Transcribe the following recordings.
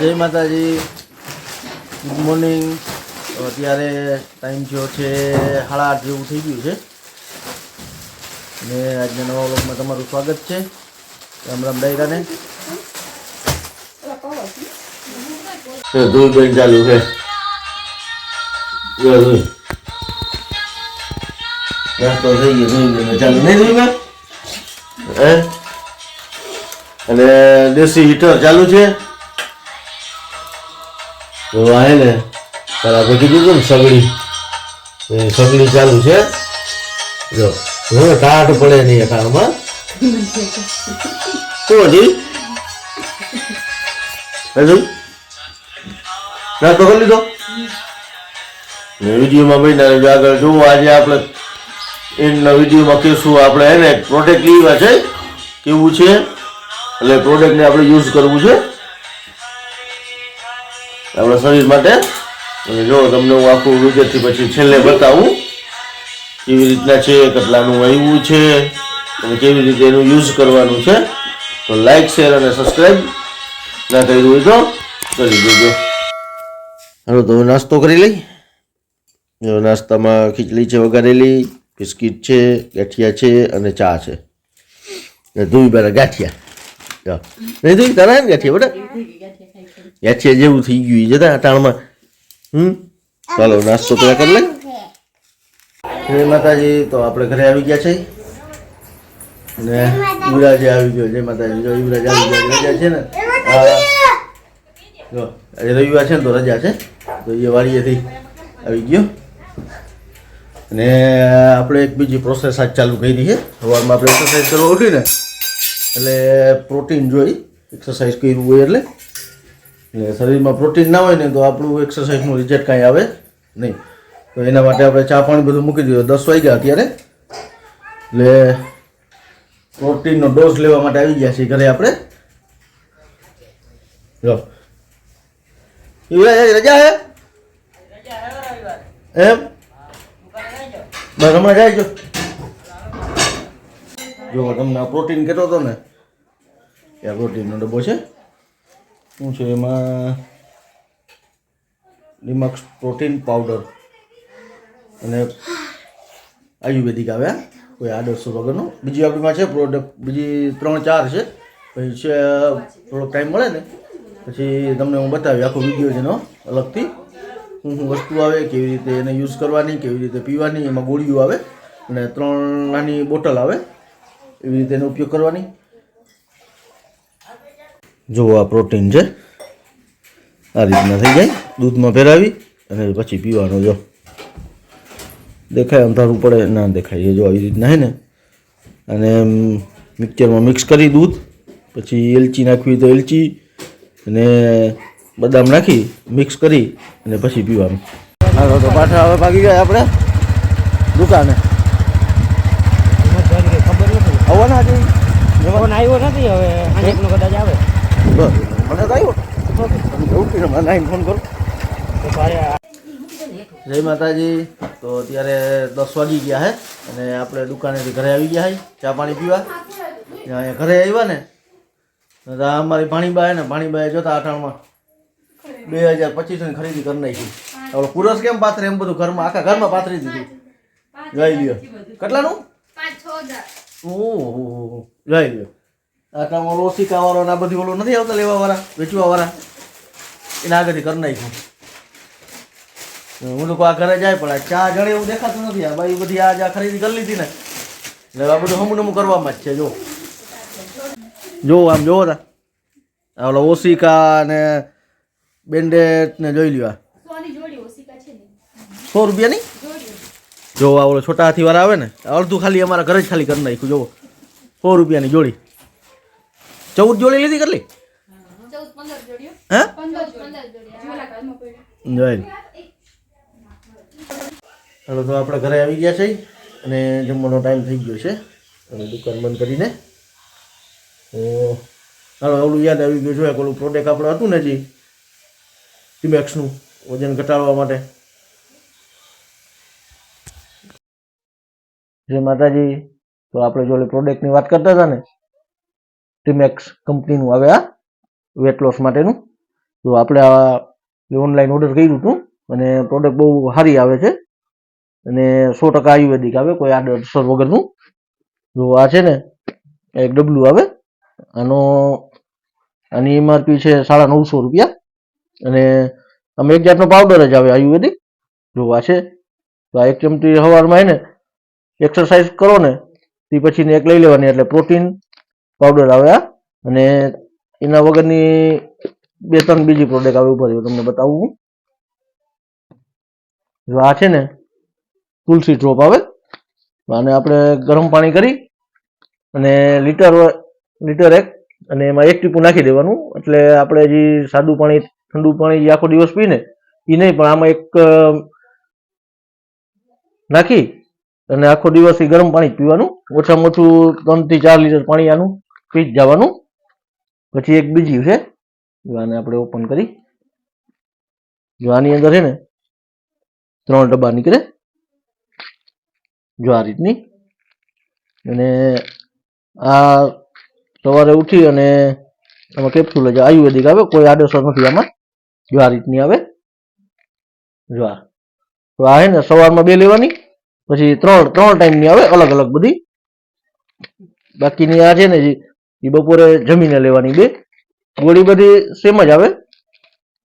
જય માતાજી. Good morning અત્યારે ટાઈમ થયો છે સાડા આઠ જેવું થઈ ગયું છે. ને આજના નવા વ્લોગમાં તમારું સ્વાગત છે. રામ રામ ડાયરાને. ધોઈ બેન ચાલુ છે. નાસ્તો થઈ ગયો ચાલુ નહીં હે? અને દેશી હીટર ચાલુ છે? હે ને તારા આપણે કીધું હતું ને સગડી. સગડી ચાલુ છે. જો હવે ટાટ પડે નહીં એકામાં શું હજી હજુ? નાસ્તો કરી લીધો? વિડીયોમાં રહેજો આગળ. જોવું આજે આપણે એના વિડીયોમાં કહેશું આપણે એને પ્રોડક્ટ લેવા છે. કેવું છે? એટલે પ્રોડક્ટને આપણે યુઝ કરવું છે. આપણા શરીર માટે. અને જો તમને હું આખું વિગતથી પછી છેલ્લે બતાવું, કેવી રીતના છે, કેટલાનું આવ્યું છે, અને કેવી રીતે એનું યુઝ કરવાનું છે, તો લાઇક શેર અને સબસ્ક્રાઈબ ના કર્યું હોય તો કરી દેજો. હાલો, તો નાસ્તો કરી લઈ. નાસ્તામાં ખીચડી છે, વઘારેલી, બિસ્કિટ છે, ગાંઠિયા છે અને ચા છે. ધોઈ બેરા ગાંઠિયા. નહીં ધોઈ? તારા ગાંઠિયા, બેટા? ગાંઠિયા જેવું થઈ ગયું જતા અટાણમાં હમ? ચાલો નાસ્તો પેલા કરી લે. હે માતાજી તો આપણે ઘરે આવી ગયા છે. ને યુવરાજ આવી ગયો જય માતાજી. જો યુવરાજ આવી ગયો રજા છે ને? જો આજે રવિવાર છે ને તો રજા છે. તો એ વાડીએથી આવી ગયો. અને આપણે એક બીજી પ્રોસેસ આજ ચાલુ કરી છે. સવારમાં આપણે એક્સરસાઇઝ કરવા ઉઠી ને એટલે પ્રોટીન જોઈ એક્સરસાઇઝ કર્યું હોય એટલે. એટલે શરીરમાં પ્રોટીન ના હોય ને તો આપણું એક્સરસાઇઝનું રિઝલ્ટ કાંઈ આવે નહીં. તો એના માટે આપણે ચા પાણી બધું મૂકી દીધું. દસ વાગ્યા અત્યારે. એટલે પ્રોટીનનો ડોઝ લેવા માટે આવી ગયા છીએ ઘરે આપણે. જો. રજા હે? એમ? બસ હમણાં જાય જો જો, તમને પ્રોટીન કહેતો હતો ને, એ પ્રોટીનનો ડબ્બો છે. શું છે એમાં? ડિમક્સ પ્રોટીન પાવડર અને આયુર્વેદિક આવે. કોઈ આદર્શો વગરનું. બીજી આપણીમાં છે પ્રોડક્ટ બીજી ત્રણ ચાર છે. પછી છે થોડો ટાઈમ મળે ને, પછી તમને હું બતાવી આખો વીડિયો એનો, અલગથી. શું શું વસ્તુ આવે, કેવી રીતે એને યુઝ કરવાની, કેવી રીતે પીવાની, એમાં ગોળીઓ આવે, અને ત્રણ નાની બોટલ આવે, એવી રીતે એનો ઉપયોગ કરવાની. જો આ પ્રોટીન છે આ રીતના થઈ જાય દૂધમાં ફેરાવી અને પછી પીવાનો જો. દેખાય અંધારું પડે ના દેખાય એ જો આવી રીતના હે ને. અને મિક્સરમાં મિક્સ કરી દૂધ પછી એલચી નાખવી તો એલચી અને બદામ નાખી મિક્સ કરી અને પછી પીવાનું. હાલો તો પાછા હવે ભાગી ગયા આપણે દુકાને. આવવાના આવ્યો નથી હવે. કદાચ આવે. બસ. મને તો આવ્યો. ઉઠીને મને આવીને ફોન કરું. જય માતાજી. તો અત્યારે દસ વાગી ગયા હે અને આપણે દુકાનેથી ઘરે આવી ગયા હે. ચા પાણી પીવા. ત્યાં અહીંયા ઘરે આવ્યા ને. તો અમારી ભાણીબા ને ભાણીબાએ જોતા અઠાણમાં બે હજાર પચીસની ખરીદી કરી નાખી. હવે પુરસ કેમ પાથરે? એમ બધું ઘરમાં આખા ઘરમાં પાથરી દીધું. લઈ લ્યો. કેટલાનું? ઓહો લઈ લ્યો. આટલામાં ઓલો ઓસિકા વાળો ને આ બધી ઓલો નથી આવતા લેવા વાળા વેચવા વાળા એના આગળથી કરી નાખ્યું. હું લોકો આ ઘરે જાય પણ આ ચા જણે એવું દેખાતું નથી. આ બાઈ બધી આ આ ખરીદી કરી લીધી ને. એટલે આ બધું હમું નમું કરવામાં જ છે જો. જો આમ જોવો તા ઓલા ઓસિકા ને બેન્ડેટ ને જોઈ લ્યો આ. સો રૂપિયા નહીં જો આ ઓલો છોટા હાથી વાળા આવે ને અડધું ખાલી અમારા ઘરે જ ખાલી કરી નાખ્યું જોવો સો રૂપિયાની જોડી. ચૌદ જોડી લીધી કેટલી? હે? જોઈ હાલો, તો આપણે ઘરે આવી ગયા છે અને જમવાનો ટાઈમ થઈ ગયો છે. અને દુકાન બંધ કરીને. હાલો, ઓલું યાદ આવી ગયું છે ઓલું પ્રોડક્ટ આપણે હતું ને જી ટીમેક્સનું વજન ઘટાડવા માટે. જય માતાજી. તો આપણે જોડે પ્રોડક્ટની વાત કરતા હતા ને? ટીમેક્સ કંપનીનું આવે આ વેટ લોસ માટેનું. તો આપણે આ ઓનલાઈન ઓર્ડર કર્યું હતું, અને પ્રોડક્ટ બહુ સારી આવે છે, અને સો ટકા આયુર્વેદિક આવે, કોઈ આડઅસર વગરનું. જો આ છે ને એક ડબલું આવે, આનો, આની એમઆરપી છે સાડા નવસો રૂપિયા, અને આમ એક જાતનો પાવડર જ આવે આયુર્વેદિક. જો આ છે, તો આ એક ચમચી સવારમાં ને એક્સરસાઇઝ કરો ને, તે પછીને એક લઈ લેવાની, એટલે પ્રોટીન પાવડર આવે અને એના વગરની બે ત્રણ બીજી પ્રોડક્ટ આવે ઉપર તમને બતાવું જો આ છે ને, તુલસી ડ્રોપ આવે. આને આપણે ગરમ પાણી કરી અને લીટર લીટર એક, અને એમાં એક ટીપું નાખી દેવાનું. એટલે આપણે જે સાદું પાણી, ઠંડુ પાણી આખો દિવસ પીને એ નહીં, પણ આમાં એક નાખી અને આખો દિવસ એ ગરમ પાણી જ પીવાનું. ઓછામાં ઓછું ત્રણથી ચાર લીટર પાણી આનું જ જવાનું. પછી એક બીજી છે. જો આને આપણે ઓપન કરી. જો આની અંદર છે ને ત્રણ ડબ્બા નીકળે. જો આ રીતની. અને આ સવારે ઉઠી અને આમાં કેપ્સ્યુલ જ આયુર્વેદિક આવે, કોઈ આડેસર નથી આમાં. જો આ રીતની આવે. જો આ. તો આ હે ને સવારમાં બે લેવાની, પછી ત્રણ ત્રણ ટાઈમની આવે અલગ અલગ બધી. બાકીની આ છે ને એ બપોરે જમીને લેવાની બે. ગોળી બધી સેમ જ આવે.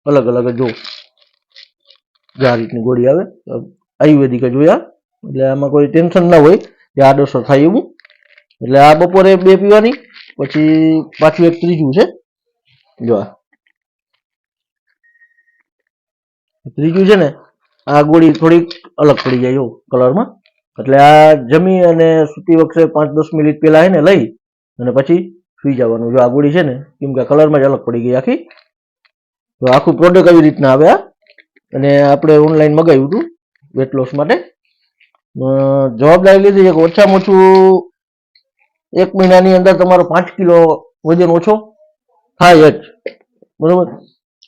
અલગ અલગ જ આ રીતની ગોળી આવે. આયુર્વેદિક જ હોય આ. એટલે આમાં કોઈ ટેન્શન ના હોય કે આડઅસર થાય એવું. એટલે આ બપોરે બે પીવાની, પછી પાછું એક ત્રીજું છે. જો આ. ત્રીજું છે ને, આ ગોળી થોડીક અલગ પડી જાય જો કલરમાં. એટલે આ જમી અને સૂતી વખતે પાંચ દસ મિનિટ પહેલા એને લઈ અને પછી સુઈ જવાનું. જો આ ગોળી છે ને, કેમ કે કલરમાં જ અલગ પડી ગઈ આખી. તો આખું પ્રોડક્ટ આવી રીતના આવે આ અને આપણે ઓનલાઈન મગાવ્યું હતું વેટ લોસ માટે. જવાબદારી લીધી છે કે ઓછામાં ઓછું એક મહિનાની અંદર તમારો પાંચ કિલો વજન ઓછો થાય જ. બરોબર?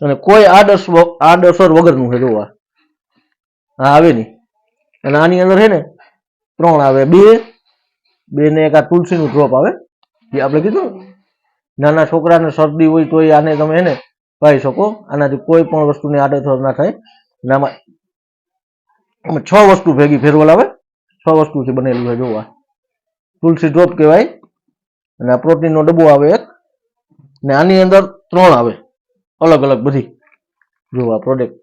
અને કોઈ આડસ આડઅસર વગરનું છે, જોવા હા આવે નહીં. અને આની અંદર છે ને, ત્રણ આવે. બે બે ને એક આ તુલસીનું ડ્રોપ આવે. જે આપણે કીધું. નાના છોકરાને શરદી હોય તો આને તમે એને પાઈ શકો. આનાથી કોઈ પણ વસ્તુની આડઅસર ના થાય. નામાં છ વસ્તુ ભેગી ફેરવલ આવે. છ વસ્તુથી બનેલું છે જોવા. તુલસી ડ્રોપ કહેવાય. અને આ પ્રોટીનનો ડબ્બો આવે એક. ને આની અંદર ત્રણ આવે. અલગ અલગ બધી. જો આ પ્રોડક્ટ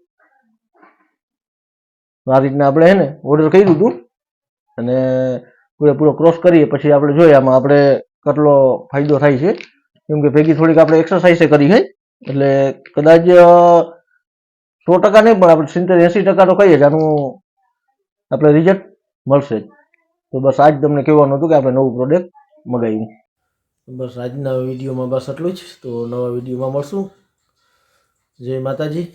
આ રીતના આપણે હે ને ઓર્ડર કર્યું હતું અને પૂરેપૂરો ક્રોસ કરીએ. પછી આપણે જોઈએ આમાં આપણે કેટલો ફાયદો થાય છે? કેમ કે ભેગી થોડીક આપણે એક્સરસાઇઝ કરી છે એટલે કદાચ સો ટકા નહીં, પણ આપણે સિત્તેર એંસી ટકા તો કહીએ જ આપણે રિઝલ્ટ મળશે તો બસ આજ તમને કહેવાનું હતું કે આપણે નવું પ્રોડક્ટ મગાવ્યું. બસ આજના વિડીયોમાં બસ એટલું જ. તો નવા વિડીયોમાં મળશું. જય માતાજી.